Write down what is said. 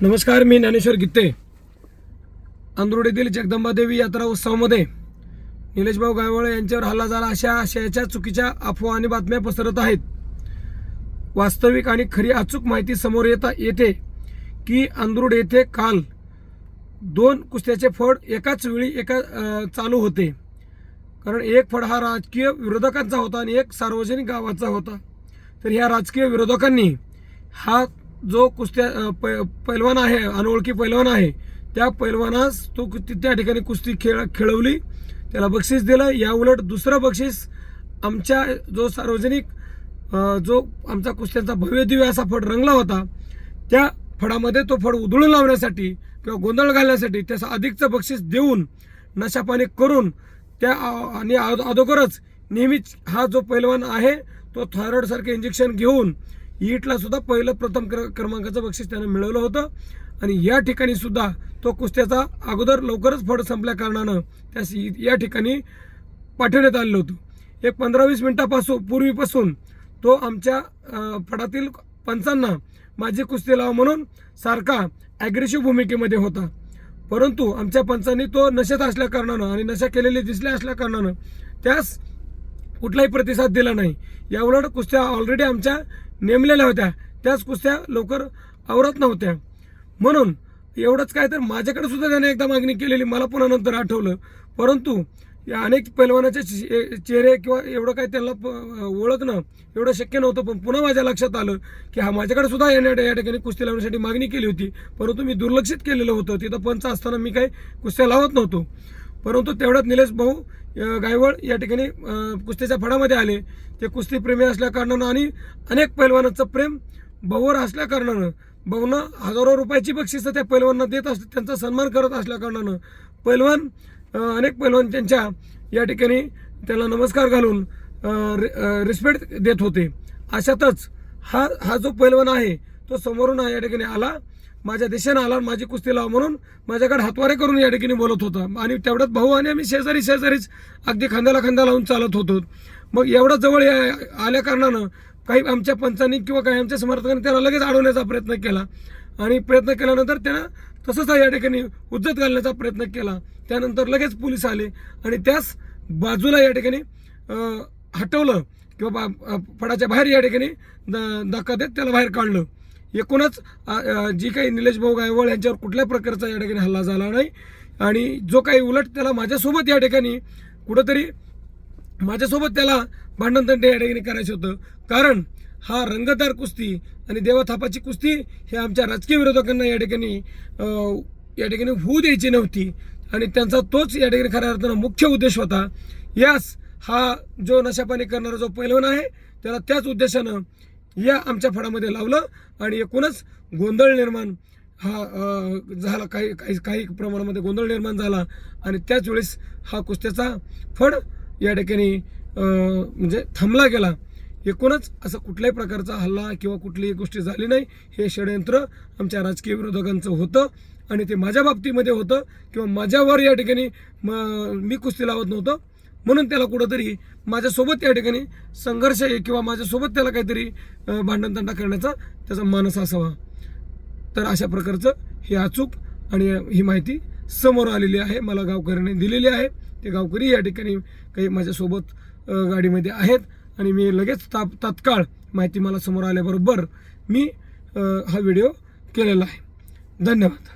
नमस्कार मी ज्ञानेश्वर गित्ते. अंदुरड येथील जगदंबादेवी यात्रा उत्सवामध्ये निलेशभाऊ गायवळे यांच्यावर हल्ला झाला अशा आशयाच्या चुकीच्या अफवा आणि बातम्या पसरत आहेत. वास्तविक आणि खरी अचूक माहिती समोर येता येते की अंदुरड येथे काल दोन कुस्त्याचे फड एकाच वेळी एका चालू होते. कारण एक फड हा राजकीय विरोधकांचा होता आणि एक सार्वजनिक गावाचा होता. तर ह्या राजकीय विरोधकांनी हा जो कुस्त्या प पैलवान आहे अनोळखी पैलवान आहे त्या पैलवानास तो कु- त्या ठिकाणी कुस्ती खेळ खेळवली. त्याला बक्षीस दिलं. या उलट दुसरं बक्षीस आमच्या जो सार्वजनिक जो आमचा कुस्त्यांचा भव्य दिव्य असा फड रंगला होता त्या फडामध्ये तो फड उधळून लावण्यासाठी किंवा गोंधळ घालण्यासाठी त्याचं अधिकचं बक्षीस देऊन नशापाणी करून त्या आणि अद- अगोदरच नेहमीच हा जो पैलवान आहे तो थायरॉईडसारखे इंजेक्शन घेऊन ईटला सुद्धा पहिलं प्रथम क्र क्रमांकाचं बक्षीस त्यानं मिळवलं होतं. आणि या ठिकाणी सुद्धा तो कुस्त्याचा अगोदर लवकरच फड संपल्या कारणानं त्यास या ठिकाणी पाठवण्यात आलेलं होतं. एक पंधरा वीस मिनटापासून पूर्वीपासून तो आमच्या फडातील पंचांना माझी कुस्ती लावा म्हणून सारखा ॲग्रेसिव्ह भूमिकेमध्ये होता. परंतु आमच्या पंचांनी तो नशेत असल्या कारणानं आणि नशा केलेली दिसल्या असल्या कारणानं त्यास कुठलाही प्रतिसाद दिला नाही. याउलट कुस्त्या ऑलरेडी आमच्या नेमलेल्या होत्या. त्याच कुस्त्या लवकर आवरत नव्हत्या. म्हणून एवढंच काय तर माझ्याकडे सुद्धा त्याने एकदा मागणी केलेली मला पुन्हा नंतर आठवलं. परंतु या अनेक पैलवानाचे चे- चेहरे किंवा एवढं काय त्यांना ओळखणं एवढं शक्य नव्हतं पण पुन्हा माझ्या लक्षात आलं की हा माझ्याकडे सुद्धा येण्या या ठिकाणी कुस्ती लावण्यासाठी मागणी केली होती. परंतु मी दुर्लक्षित केलेलं होतं. तिथं पंच असताना मी काही कुस्त्या लावत नव्हतो. परंतु तेवढ्यात निलेश भाऊ गायवळ या ठिकाणी कुस्तीच्या फडामध्ये आले. ते कुस्तीप्रेमी असल्याकारणानं आणि अनेक पैलवानाचं प्रेम भाऊवर असल्याकारणानं भाऊनं हजारो रुपयाची बक्षिसं त्या पैलवांना देत असतात त्यांचा सन्मान करत असल्याकारणानं पैलवान अनेक पैलवान त्यांच्या या ठिकाणी त्याला नमस्कार घालून रिस्पेक्ट देत होते. अशातच हा हा जो पैलवान आहे तो समोरून या ठिकाणी आला. माझ्या दिशेनं आला माझी कुस्ती लावा म्हणून माझ्याकडे हातवारे करून या ठिकाणी बोलत होता. आणि तेवढ्यात भाऊ आणि आम्ही शेजारी शेजारीच अगदी खांद्याला खांदा लावून चालत होतो. मग एवढं जवळ या- आल्या कारणानं काही आमच्या पंचांनी किंवा काही आमच्या समर्थकांनी त्याला लगेच अडवण्याचा प्रयत्न केला. आणि प्रयत्न केल्यानंतर त्यानं तसंच या ठिकाणी उज्जत घालण्याचा प्रयत्न केला. त्यानंतर लगेच पोलीस आले आणि त्याच बाजूला या ठिकाणी हटवलं किंवा बा- फडाच्या बाहेर या ठिकाणी द- धक्का देत त्याला बाहेर काढलं. एकूणच जी काही निलेश भाऊ गायवळ यांच्यावर कुठल्या प्रकारचा या ठिकाणी हल्ला झाला नाही. आणि जो काही उलट त्याला माझ्यासोबत या ठिकाणी कुठंतरी माझ्यासोबत त्याला भांडणतंटे या ठिकाणी करायचं होतं. कारण हा रंगतदार कुस्ती आणि देवाथापाची कुस्ती हे आमच्या राजकीय विरोधकांना या ठिकाणी या ठिकाणी होऊ द्यायची नव्हती. आणि त्यांचा तोच या ठिकाणी खऱ्या अर्थानं मुख्य उद्देश होता. यास हा जो नशापाणी करणारा जो पैलवान आहे त्याला त्याच उद्देशानं या आमच्या फळामध्ये लावलं आणि एकूणच गोंधळ निर्माण हा झाला. काही काही काही प्रमाणामध्ये गोंधळ निर्माण झाला आणि त्याच वेळेस हा कुस्त्याचा फड या ठिकाणी म्हणजे थांबला गेला. एकूणच असं कुठल्याही प्रकारचा हल्ला किंवा कुठलीही गोष्टी झाली नाही. हे षडयंत्र आमच्या राजकीय विरोधकांचं होतं आणि ते माझ्या बाबतीमध्ये होतं किंवा माझ्यावर या ठिकाणी म- मी कुस्ती लावत नव्हतं. म्हणून त्याला कुठंतरी माझ्यासोबत या ठिकाणी संघर्ष आहे किंवा माझ्यासोबत त्याला काहीतरी भांडणतंडा करण्याचा त्याचा मानस असावा. तर अशा प्रकारचं हे अचूक आणि ही माहिती समोर आलेली आहे मला गावकऱ्यांनी दिलेली आहे. ते गावकरी या ठिकाणी काही माझ्यासोबत गाडीमध्ये आहेत आणि मी लगेच ता तात्काळ माहिती मला समोर आल्याबरोबर मी हा व्हिडिओ केलेला आहे. धन्यवाद.